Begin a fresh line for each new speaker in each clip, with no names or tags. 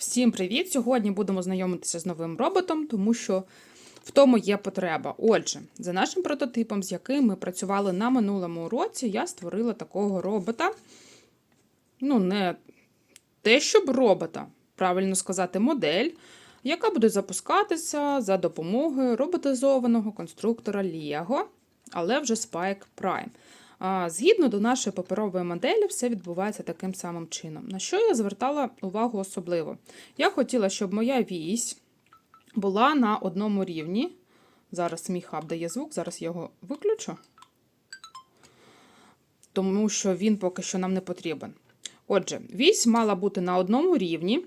Всім привіт! Сьогодні будемо знайомитися з новим роботом, тому що в тому є потреба. Отже, за нашим прототипом, з яким ми працювали на минулому уроці, я створила такого робота. Ну, не те, щоб робота, правильно сказати, модель, яка буде запускатися за допомогою роботизованого конструктора Lego, але вже Spike Prime. Згідно до нашої паперової моделі, все відбувається таким самим чином. На що я звертала увагу особливо? Я хотіла, щоб моя вісь була на одному рівні. Зараз мій хаб дає звук, зараз я його виключу, тому що він поки що нам не потрібен. Отже, вісь мала бути на одному рівні,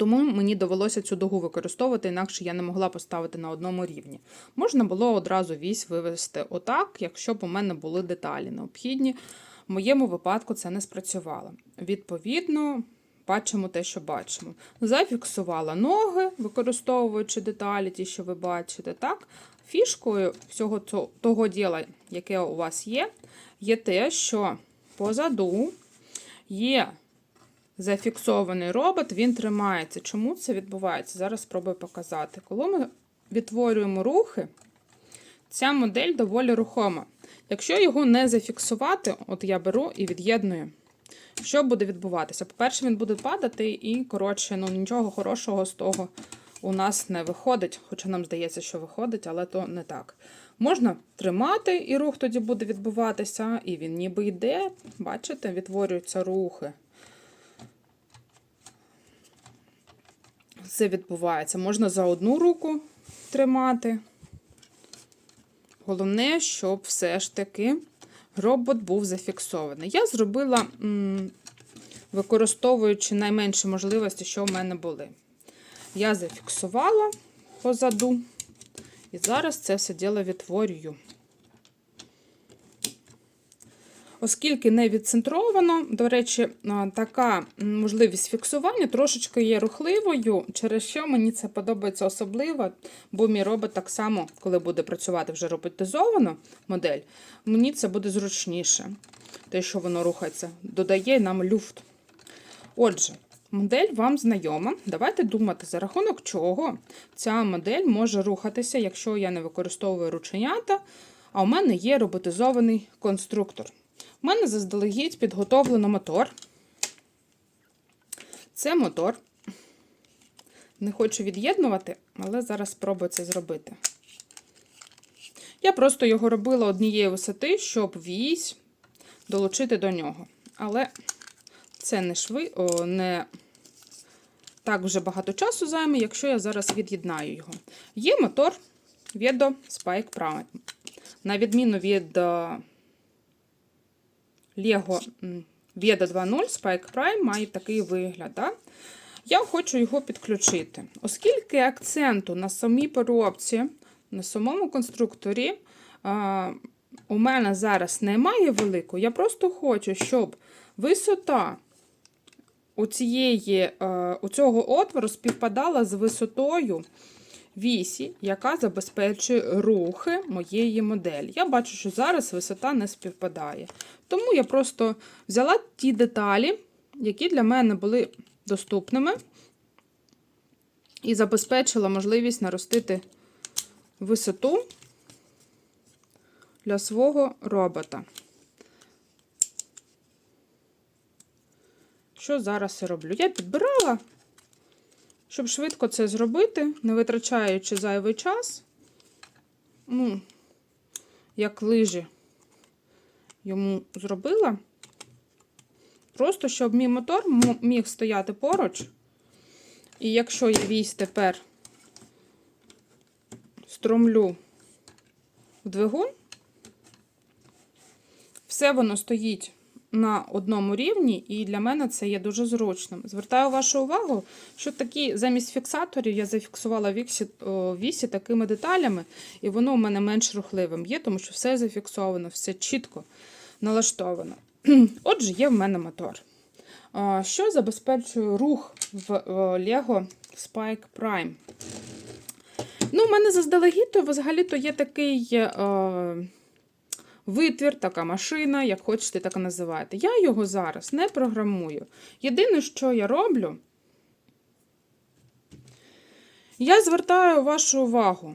тому мені довелося цю дугу використовувати, інакше я не могла поставити на одному рівні. Можна було одразу вісь вивести отак, якщо б у мене були деталі необхідні. В моєму випадку це не спрацювало. Відповідно, бачимо те, що бачимо. Зафіксувала ноги, використовуючи деталі, ті, що ви бачите. так. Фішкою всього того діла, яке у вас є, є те, що позаду є зафіксований робот, він тримається. Чому це відбувається? Зараз спробую показати. Коли ми відтворюємо рухи, ця модель доволі рухома. Якщо його не зафіксувати, от я беру і від'єдную. Що буде відбуватися? По-перше, він буде падати, і, коротше, ну нічого хорошого з того у нас не виходить, хоча нам здається, що виходить, але то не так. Можна тримати, і рух тоді буде відбуватися, і він ніби йде. Бачите, відтворюються рухи. Це відбувається. Можна за одну руку тримати. Головне, щоб все ж таки робот був зафіксований. Я зробила, використовуючи найменші можливості, що в мене були. Я зафіксувала позаду, і зараз це все діло відтворюю. Оскільки не відцентровано, до речі, така можливість фіксування трошечки є рухливою, через що мені це подобається особливо, бо мій робот так само, коли буде працювати вже роботизовано модель, мені це буде зручніше. Те, що воно рухається, додає нам люфт. Отже, модель вам знайома. Давайте думати, за рахунок чого ця модель може рухатися, якщо я не використовую рученята, а у мене є роботизований конструктор. У мене заздалегідь підготовлено мотор. Це мотор. Не хочу від'єднувати, але зараз спробую це зробити. Я просто його робила однієї висоти, щоб вісь долучити до нього. Але це не шви, о, не так вже багато часу займе, якщо я зараз від'єднаю його. Є мотор Vedo Spike Prime. На відміну від е, Lego Veda 2.0 Spike Prime має такий вигляд. Да? Я хочу його підключити. Оскільки акценту на самій поробці, на самому конструкторі у мене зараз немає великої, я просто хочу, щоб висота у, цієї, е, у цього отвору співпадала з висотою вісі, яка забезпечує рухи моєї моделі. Я бачу, що зараз висота не співпадає. Тому я просто взяла ті деталі, які для мене були доступними, і забезпечила можливість наростити висоту для свого робота. Що зараз я роблю? Я підбирала, щоб швидко це зробити, не витрачаючи зайвий час. Ну, як лижі йому зробила. Просто щоб мій мотор міг стояти поруч. І якщо я вісь тепер стромлю в двигун, все воно стоїть на одному рівні, і для мене це є дуже зручним. Звертаю вашу увагу, що такі замість фіксаторів я зафіксувала віксі, о, вісі такими деталями, і воно у мене менш рухливим є, тому що все зафіксовано, все чітко налаштовано. Отже, є в мене мотор. Що забезпечує рух в Lego Spike Prime? Ну, у мене заздалегідь, то взагалі-то є такий е, витвір, така машина, як хочете, так і називайте. Я його зараз не програмую. Єдине, що я роблю, Я звертаю вашу увагу.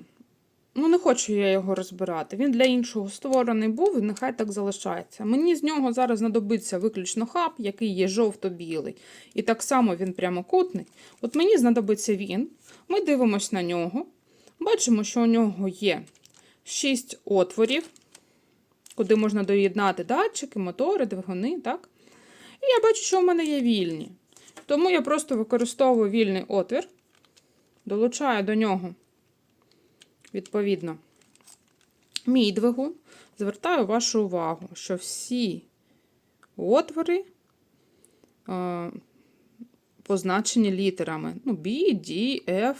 Ну, не хочу я його розбирати. Він для іншого створений був, і нехай так залишається. Мені з нього зараз знадобиться виключно хаб, який є жовто-білий. І так само він прямокутний. От мені знадобиться він. Ми дивимося на нього. Бачимо, що у нього є 6 отворів, куди можна доєднати датчики, мотори, двигуни. так? І я бачу, що в мене є вільні. Тому я просто використовую вільний отвір, долучаю до нього, відповідно, мій двигун. Звертаю вашу увагу, що всі отвори е, позначені літерами. Ну, B, D, F,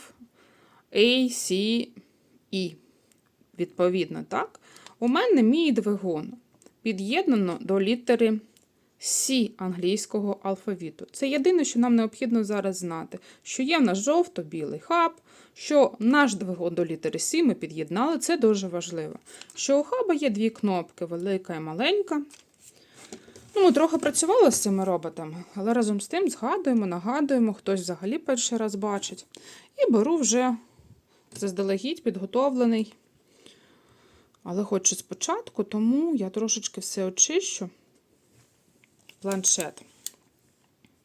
A, C, E. Відповідно, так? У мене мій двигун під'єднано до літери Сі англійського алфавіту. Це єдине, що нам необхідно зараз знати, що є в нас жовто-білий хаб, що наш двигун до літери Сі ми під'єднали, це дуже важливо. Що у хаба є дві кнопки, велика і маленька. Ну, Ми трохи працювали з цими роботами, але разом з тим згадуємо, нагадуємо, хтось взагалі перший раз бачить. І беру вже заздалегідь підготовлений. Але хочу спочатку, тому я трошечки все очищу планшет.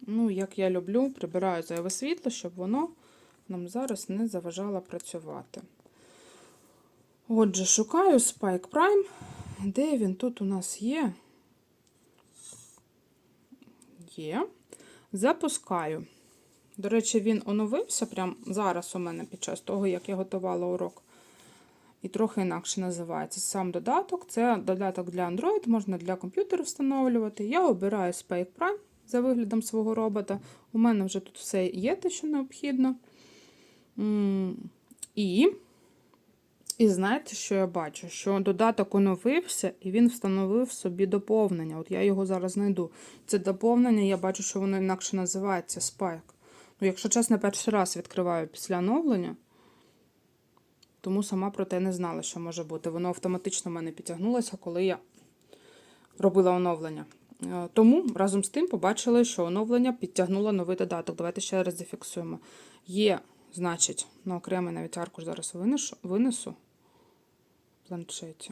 Ну, як я люблю, прибираю зайве світло, щоб воно нам зараз не заважало працювати. Отже, шукаю Spike Prime. Де він тут у нас є? Є. Запускаю. До речі, він оновився прямо зараз у мене під час того, як я готувала урок. І трохи інакше називається. Сам додаток це додаток для Android, можна для комп'ютера встановлювати. Я обираю Spike Prime за виглядом свого робота. У мене вже тут все є те, що необхідно. І і знаєте, що я бачу? Що додаток оновився і він встановив собі доповнення. От я його зараз знайду. Це доповнення, я бачу, що воно інакше називається Spike. Ну, якщо чесно, перший раз відкриваю після оновлення. Тому сама про те не знала, що може бути. Воно автоматично в мене підтягнулося, коли я робила оновлення. Е, Тому разом з тим побачили, що оновлення підтягнуло новий додаток. Давайте ще раз зафіксуємо. Є, значить, на окремий навіть аркуш зараз винесу, винесу в планшеті.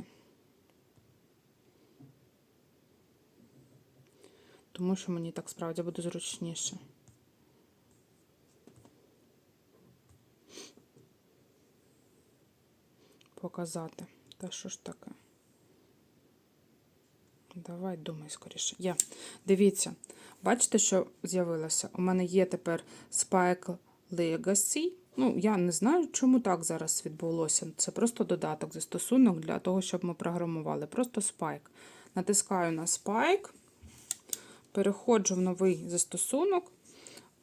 Тому що мені так справді буде зручніше. Показати. Та що ж таке? Давай думай скоріше. Є. Дивіться, бачите, що з'явилося? У мене є тепер Spike Legacy. Ну, я не знаю, чому так зараз відбулося. Це просто додаток, застосунок для того, щоб ми програмували. Просто Spike. Натискаю на Spike, переходжу в новий застосунок.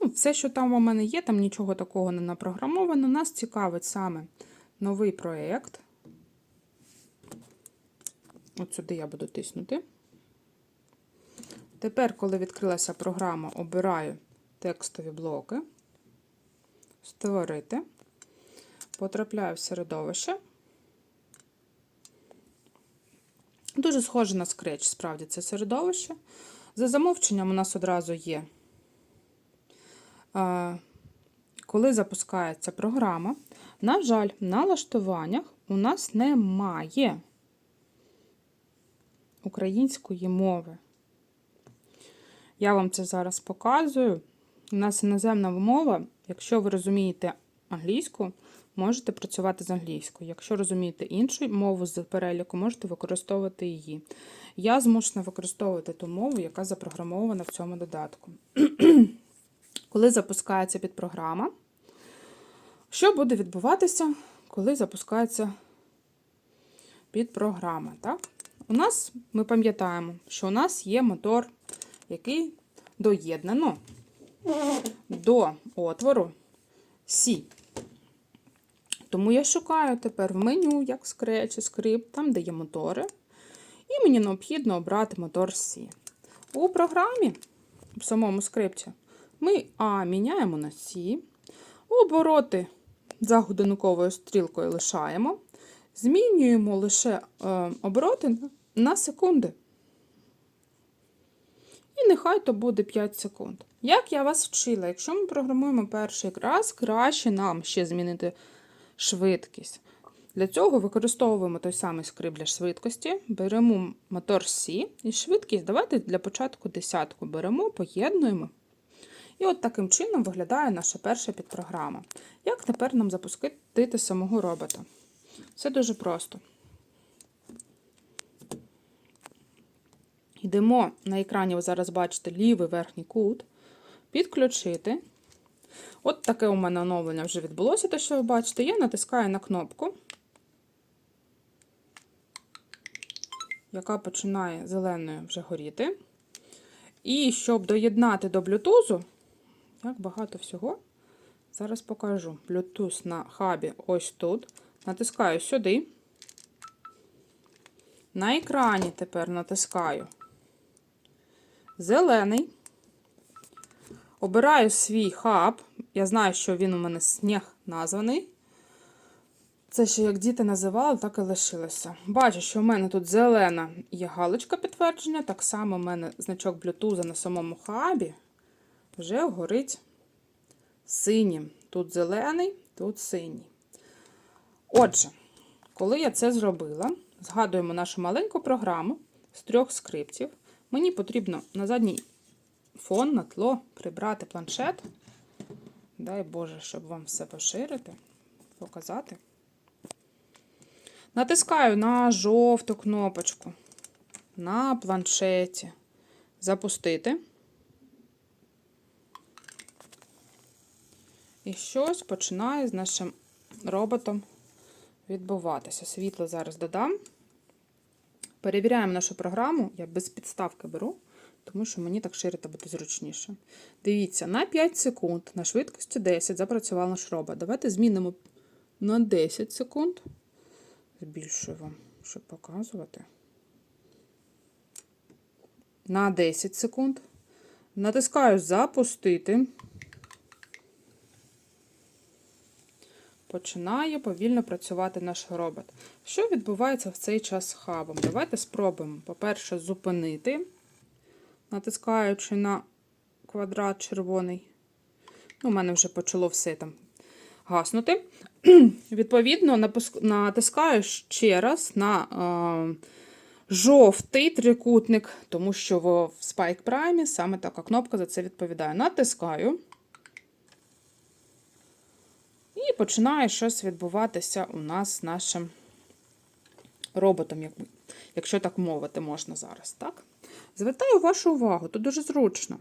Ну, Все, що там у мене є, там нічого такого не напрограмовано. Нас цікавить саме новий проєкт. От сюди я буду тиснути. Тепер, коли відкрилася програма, обираю текстові блоки, створити, потрапляю в середовище. Дуже схоже на Scratch, справді, це середовище. За замовченням у нас одразу є, коли запускається програма. На жаль, в налаштуваннях у нас немає української мови. Я вам це зараз показую. У нас іноземна мова, якщо ви розумієте англійську, можете працювати з англійською. Якщо розумієте іншу мову з переліку, можете використовувати її. Я змушена використовувати ту мову, яка запрограмована в цьому додатку. Коли запускається підпрограма, що буде відбуватися, коли запускається підпрограма? Так? У нас, ми пам'ятаємо, що у нас є мотор, який доєднано до отвору Сі. Тому я шукаю тепер в меню, як Scratch, скрипт, там, де є мотори. І мені необхідно обрати мотор Сі. У програмі, в самому скрипті, ми А міняємо на Сі. Обороти за годинниковою стрілкою лишаємо. Змінюємо лише е, обороти на секунди. І нехай то буде 5 секунд. Як я вас вчила, якщо ми програмуємо перший раз, краще нам ще змінити швидкість. Для цього використовуємо той самий скрипт для швидкості, беремо мотор C і швидкість. Давайте для початку десятку беремо, поєднуємо. І от таким чином виглядає наша перша підпрограма. Як тепер нам запустити самого робота? Все дуже просто. Йдемо на екрані, ви зараз бачите лівий верхній кут, підключити. От таке у мене оновлення вже відбулося, те, що ви бачите. Я натискаю на кнопку, яка починає зеленою вже горіти. І щоб доєднати до блютузу, як багато всього, зараз покажу. Bluetooth на хабі ось тут. Натискаю сюди. На екрані тепер натискаю зелений. Обираю свій хаб. Я знаю, що він у мене сніг названий. Це ще як діти називали, так і лишилося. Бачу, що в мене тут зелена є галочка підтвердження. Так само в мене значок Bluetooth на самому хабі вже горить синім. Тут зелений, тут синій. Отже, коли я це зробила, згадуємо нашу маленьку програму з трьох скриптів. Мені потрібно на задній фон, на тло прибрати планшет. Дай Боже, щоб вам все поширити, показати. Натискаю на жовту кнопочку на планшеті. Запустити. І щось починає з нашим роботом відбуватися. Світло зараз додам. Перевіряємо нашу програму. Я без підставки беру, тому що мені так ширити буде зручніше. Дивіться, на 5 секунд на швидкості 10 запрацював наш робот. Давайте змінимо на 10 секунд. Збільшую вам, щоб показувати. На 10 секунд. Натискаю запустити. Починає повільно працювати наш робот. Що відбувається в цей час з хабом? Давайте спробуємо, по-перше, зупинити, натискаючи на квадрат червоний. Ну, У мене вже почало все там гаснути. Відповідно, натискаю ще раз на е, жовтий трикутник, тому що в Spike Prime саме така кнопка за це відповідає. Натискаю. І починає щось відбуватися у нас з нашим роботом, як- якщо так мовити можна зараз. так? Звертаю вашу увагу, тут дуже зручно.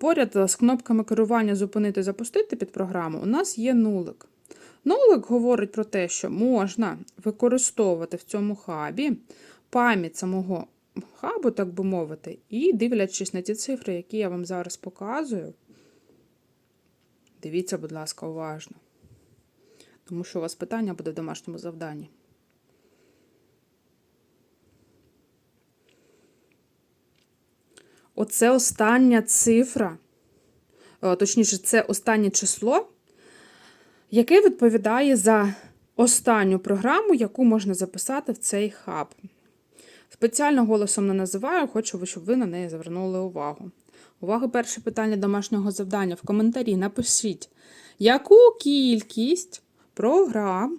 Поряд з кнопками керування зупинити запустити під програму у нас є нулик. Нулик говорить про те, що можна використовувати в цьому хабі пам'ять самого хабу, так би мовити, і дивлячись на ті цифри, які я вам зараз показую, дивіться, будь ласка, уважно. Тому що у вас питання буде в домашньому завданні. Оце остання цифра, точніше, це останнє число, яке відповідає за останню програму, яку можна записати в цей хаб. Спеціально голосом не називаю, хочу, щоб ви на неї звернули увагу. Увага, перше питання домашнього завдання. В коментарі напишіть, яку кількість програм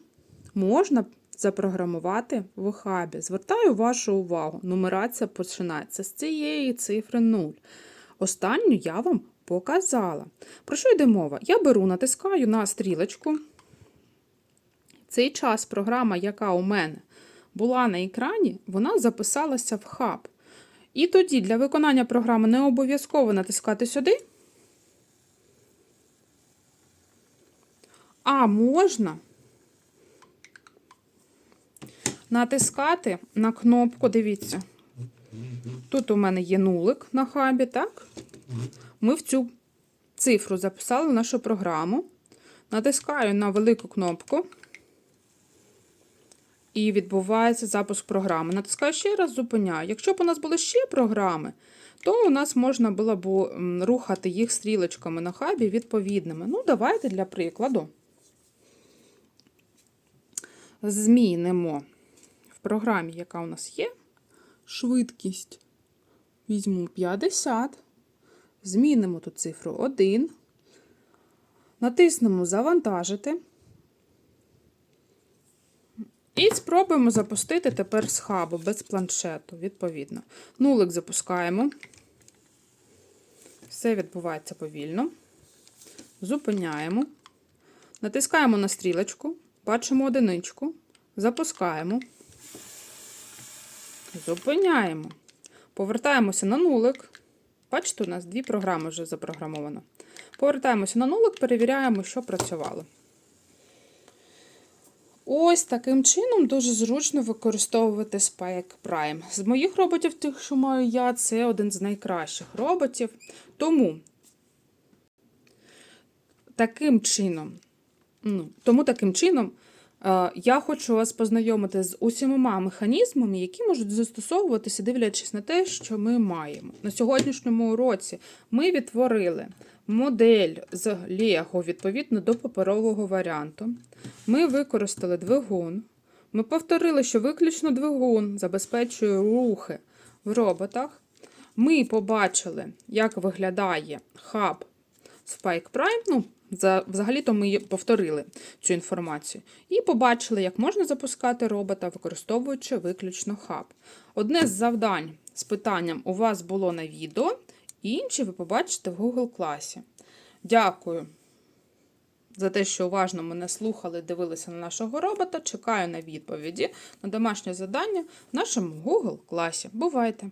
можна запрограмувати в хабі. Звертаю вашу увагу, нумерація починається з цієї цифри 0. Останню я вам показала. Про що йде мова? Я беру, натискаю на стрілочку. Цей час програма, яка у мене була на екрані, вона записалася в хаб. І тоді для виконання програми не обов'язково натискати сюди. А можна натискати на кнопку, дивіться. Тут у мене є нулик на хабі, так? Ми в цю цифру записали в нашу програму. Натискаю на велику кнопку. І відбувається запуск програми. Натискаю ще раз, зупиняю. Якщо б у нас були ще програми, то у нас можна було б рухати їх стрілочками на хабі відповідними. Ну, давайте для прикладу змінимо в програмі, яка у нас є, швидкість Візьму 50, змінимо тут цифру 1, натиснемо Завантажити. І спробуємо запустити тепер з хабу без планшету, відповідно. Нулик запускаємо. Все відбувається повільно. Зупиняємо. Натискаємо на стрілочку, бачимо одиничку, запускаємо. Зупиняємо. Повертаємося на нулик. Бачите, у нас дві програми вже запрограмовано. Повертаємося на нулик, перевіряємо, що працювало. Ось таким чином дуже зручно використовувати Spike Prime. З моїх роботів, тих, що маю я, це один з найкращих роботів. Тому таким чином, тому таким чином е, я хочу вас познайомити з усіма механізмами, які можуть застосовуватися, дивлячись на те, що ми маємо. На сьогоднішньому уроці ми відтворили модель з Lego відповідно до паперового варіанту. Ми використали двигун. Ми повторили, що виключно двигун забезпечує рухи в роботах. Ми побачили, як виглядає хаб Spike Prime. Ну, взагалі-то ми повторили цю інформацію. І побачили, як можна запускати робота, використовуючи виключно хаб. Одне з завдань з питанням у вас було на відео, інші ви побачите в Google класі. Дякую за те, що уважно мене слухали, дивилися на нашого робота. Чекаю на відповіді на домашнє завдання в нашому Google класі. Бувайте!